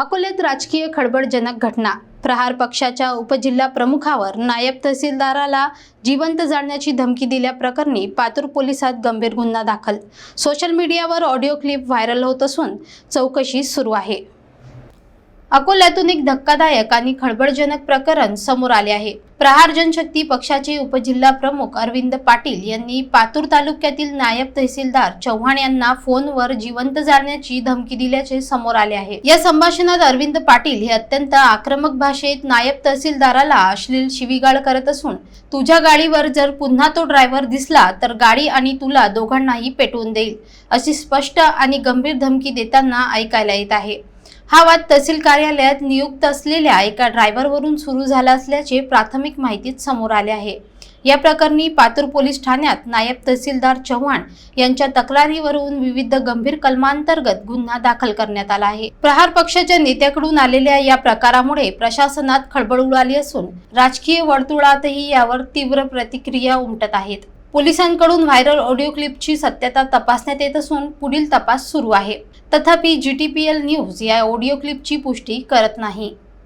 अकोल्यात राजकीय खळबळजनक घटना. प्रहार पक्षाच्या उपजिल्हा प्रमुखावर नायब तहसीलदाराला जिवंत जाळण्याची धमकी दिल्याप्रकरणी पातूर पोलिसात गंभीर गुन्हा दाखल. सोशल मीडियावर ऑडिओ क्लिप व्हायरल होत असून चौकशी सुरू आहे. अकोल्यातून एक धक्कादायक आणि खळबळजनक प्रकरण समोर आले आहे. प्रहार जनशक्ती पक्षाचे उपजिल्हा प्रमुख अरविंद पाटील यांनी पातूर तालुक्यातील नायब तहसीलदार चव्हाण यांना फोनवर जिवंत जाळण्याची धमकी दिल्याचे समोर आले आहे. या संभाषणात अरविंद पाटील हे अत्यंत आक्रमक भाषेत नायब तहसीलदाराला अश्लील शिवीगाळ करत असून तुझ्या गाडीवर जर पुन्हा तो ड्रायव्हर दिसला तर गाडी आणि तुला दोघांनाही पेटवून देईल अशी स्पष्ट आणि गंभीर धमकी देताना ऐकायला येत आहे. हा वाद तहसील कार्यालयात नियुक्त असलेल्या एका ड्रायव्हरवरून सुरू झाला असल्याचे प्राथमिक माहितीत समोर आले आहे. या प्रकरणी पातूर पोलीस ठाण्यात नायब तहसीलदार चव्हाण यांच्या तक्रारीवरून विविध गंभीर कलमांतर्गत गुन्हा दाखल करण्यात आला आहे. प्रहार पक्षाच्या नेत्याकडून आलेल्या या प्रकारामुळे प्रशासनात खळबळ उडाली असून राजकीय वर्तुळातही यावर तीव्र प्रतिक्रिया उमटत आहेत. पोलिसांकडून व्हायरल ऑडिओ क्लिपची सत्यता तपासण्यात येत असून पुढील तपास सुरू आहे. तथापि G T P L news या ऑडिओ क्लिपची पुष्टी करत नाही.